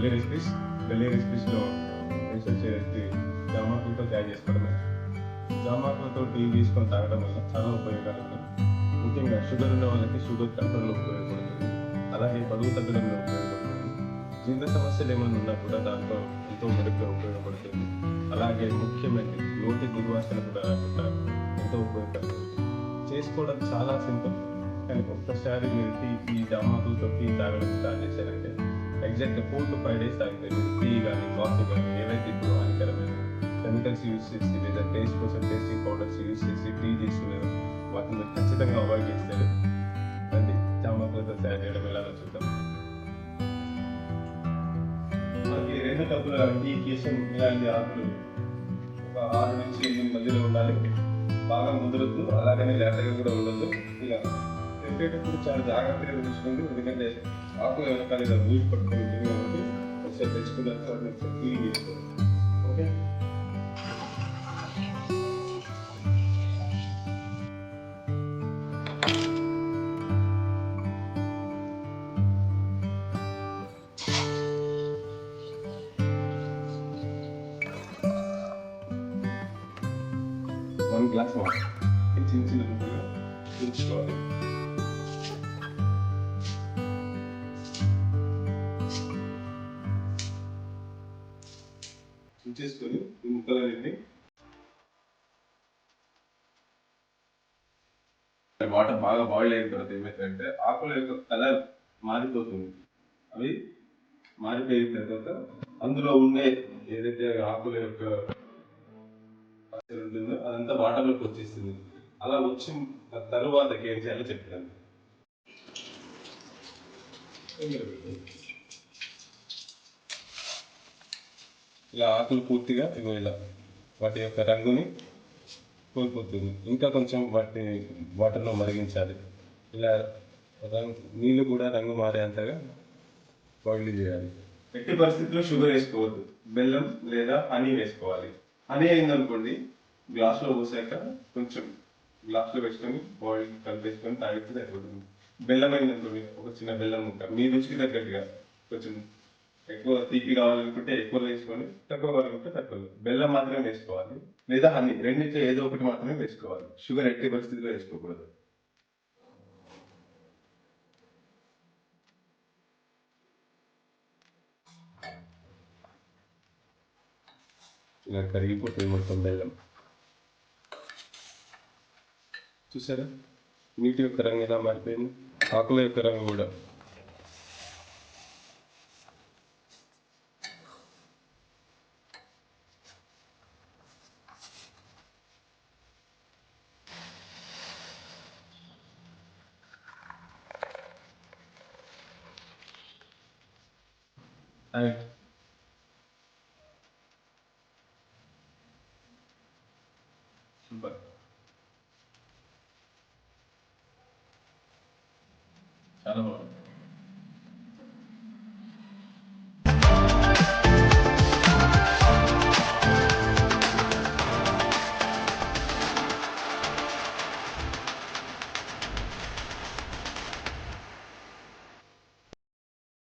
గల్లీ రెసిపీస్ గల్లీ రెసిపీస్లో నెక్స్ట్ వచ్చేసి జామాకులతో తయారు చేసుకోవడమే. జామాకులతో టీ తీసుకొని తాగడం వల్ల చాలా ఉపయోగాలు ఉన్నాయి ముఖ్యంగా షుగర్ ఉన్న వాళ్ళకి షుగర్ కంట్రోల్లో ఉపయోగపడుతుంది. అలాగే బరువు తగ్గడంలో ఉపయోగపడుతుంది. జీర్ణ సమస్యలు ఏమైనా ఉన్నా కూడా దాంట్లో ఎంతో మెరుగ్గా ఉపయోగపడుతుంది. అలాగే ముఖ్యమైనది నోటి దుర్వాసన కూడా రాకుండా ఎంతో ఉపయోగపడుతుంది. చేసుకోవడం చాలా సింపుల్. కానీ ఒక్కసారి మీరు టీ టీ జామాకులతో టీ తాగడం స్టార్ట్ చేశారంటే exact four to five days తాగితే టీ కానీ కాఫీ కానీ ఏవైతే ఇప్పుడు హానికరమైన కెమికల్స్ యూజ్ చేసి లేదా టేస్ట్ కోసం టేస్టింగ్ పౌడర్స్ యూజ్ చేసి టీ చేస్తున్నారు వాటిని మీరు ఖచ్చితంగా అవాయిడ్ చేస్తారు. అండి జామాకులతో తయారు చేయడం ఎలాగో చూద్దాం. మనకి రెండు కప్పుల టీ కేసం ఇలాంటి ఆకులు ఒక ఆరు నుంచి ఎనిమిది మధ్యలో ఉండాలి. బాగా ముదరద్దు అలాగనే లేతగా కూడా ఉండదు ఇలా. పెట్టేటప్పుడు చాలా జాగ్రత్తగా తెలుసుకోండి ఎందుకంటే ఆకులు వెనకాల ఇలా బూజు పట్టుకొని ఉంటుంది కాబట్టి ఒకసారి తెచ్చుకున్న తర్వాత ఒకసారి క్లీన్ చేసుకోండి ఓకే వన్ గ్లాస్ వాటర్ చిన్న చిన్న ముక్కలుగా ఉంచుకోవాలి ఉంచేసుకొని ఈ ముక్కలన్నింటినీ వాటర్ బాగా బాయిల్ అయిన తర్వాత ఏమవుతుందంటే ఆకుల యొక్క కలర్ మారిపోతుంది. అవి మారిపోయిన తర్వాత అందులో ఉండే ఏదైతే ఆకుల యొక్క ఉంటుందో అదంతా వాటర్లోకి వచ్చేస్తుంది. అలా వచ్చిన తరువాత ఏం చేయాలో చెప్తాను ఇలా ఆకులు పూర్తిగా ఇగో ఇలా వాటి యొక్క రంగుని కోల్పోతుంది. ఇంకా కొంచెం వాటిని వాటర్లో మరిగించాలి. ఇలా రంగు నీళ్ళు కూడా రంగు మారేంతగా బాయిల్ చేయాలి. ఎట్టి పరిస్థితుల్లో షుగర్ వేసుకోవద్దు. బెల్లం లేదా హనీ వేసుకోవాలి. హనీ అయిందనుకోండి గ్లాస్లో పోసాక కొంచెం గ్లాస్లో పెట్టుకొని బాయిల్ కలిపేసుకొని తాగితే సరిపోతుంది. బెల్లం అయిందనుకోండి ఒక చిన్న బెల్లం ముక్క మీ రుచికి తగ్గట్టుగా కొంచెం ఎక్కువ తీపి కావాలనుకుంటే ఎక్కువ వేసుకొని తక్కువ కావాలనుకుంటే తక్కువ. బెల్లం మాత్రమే వేసుకోవాలి. లేదా హనీ రెండింటిలో ఏదో ఒకటి మాత్రమే వేసుకోవాలి. షుగర్ ఎట్టి పరిస్థితిలో వేసుకోకూడదు. ఇలా కరిగిపోతుంది మొత్తం బెల్లం. చూసారా? నీటి యొక్క రంగు ఎలా మారిపోయింది? ఆకుల యొక్క రంగు కూడా. 아유. 신발. 잘나봐